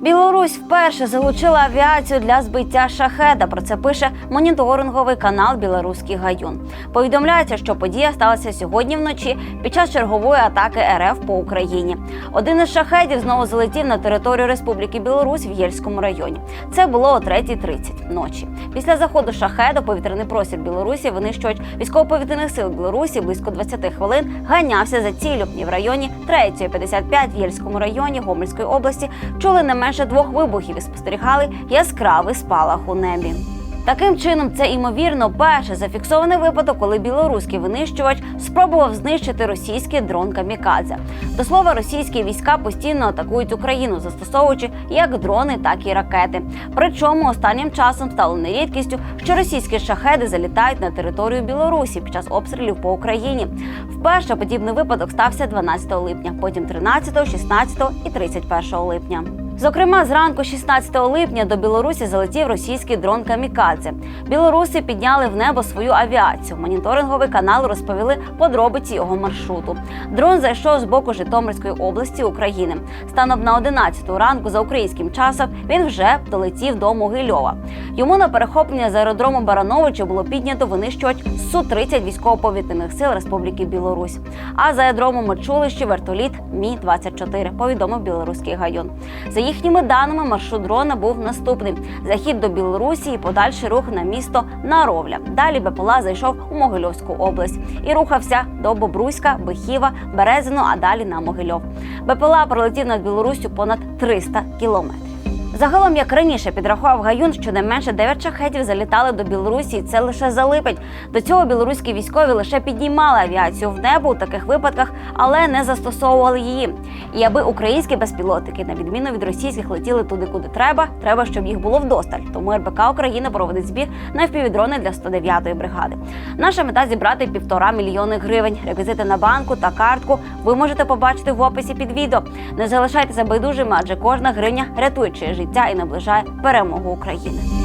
Білорусь вперше залучила авіацію для збиття шахеда. Про це пише моніторинговий канал Білоруський гаюн. Повідомляється, що подія сталася сьогодні вночі під час чергової атаки РФ по Україні. Один із шахедів знову залетів на територію Республіки Білорусь в Єльському районі. Це було о 3.30 ночі. Після заходу шахеда повітряний простір Білорусі винищувач військово-повітряних сил Білорусі близько 20 хвилин ганявся за ціллю. І в районі 3.55 в Єльському районі Гомельської області чули не менше двох вибухів і спостерігали яскравий спалах у небі. Таким чином, це ймовірно перший зафіксований випадок, коли білоруський винищувач спробував знищити російський дрон Камікадзе. До слова, російські війська постійно атакують Україну, застосовуючи як дрони, так і ракети. Причому останнім часом стало не рідкістю, що російські шахеди залітають на територію Білорусі під час обстрілів по Україні. Вперше подібний випадок стався 12 липня, потім 13, 16 і 31 липня. Зокрема, зранку 16 липня до Білорусі залетів російський дрон Камікадзе. Білоруси підняли в небо свою авіацію. Моніторинговий канал розповіли подробиці його маршруту. Дрон зайшов з боку Житомирської області України. Станом на 11 ранку за українським часом він вже долетів до Могильова. Йому на перехоплення з аеродрому Барановича було піднято винищувач су 30 військово-повітряних сил Республіки Білорусь. А за аеродромом Мочулищі вертоліт Мі 24 повідомив білоруський гайон. За їхніми даними, маршрут дрона був наступний: захід до Білорусі і подальший рух на місто Наровля. Далі БПЛА зайшов у Могильовську область і рухався до Бобруська, Бихіва, Березино, а далі на Могильов. БПЛА пролетів над Білоруссю понад 300 кілометрів. Загалом, як раніше підрахував Гаюн, щонайменше 9 шахетів залітали до Білорусі, і це лише за липень. До цього білоруські військові лише піднімали авіацію в небо у таких випадках, але не застосовували її. І аби українські безпілотники, на відміну від російських, летіли туди, куди треба, треба, щоб їх було вдосталь. Тому РБК Україна проводить збір на впівдрони для 109-ї бригади. Наша мета зібрати півтора мільйони гривень. Реквізити на банку та картку ви можете побачити в описі під відео. Не залишайтеся байдужими, адже кожна гривня рятує чиє життя і наближає перемогу України.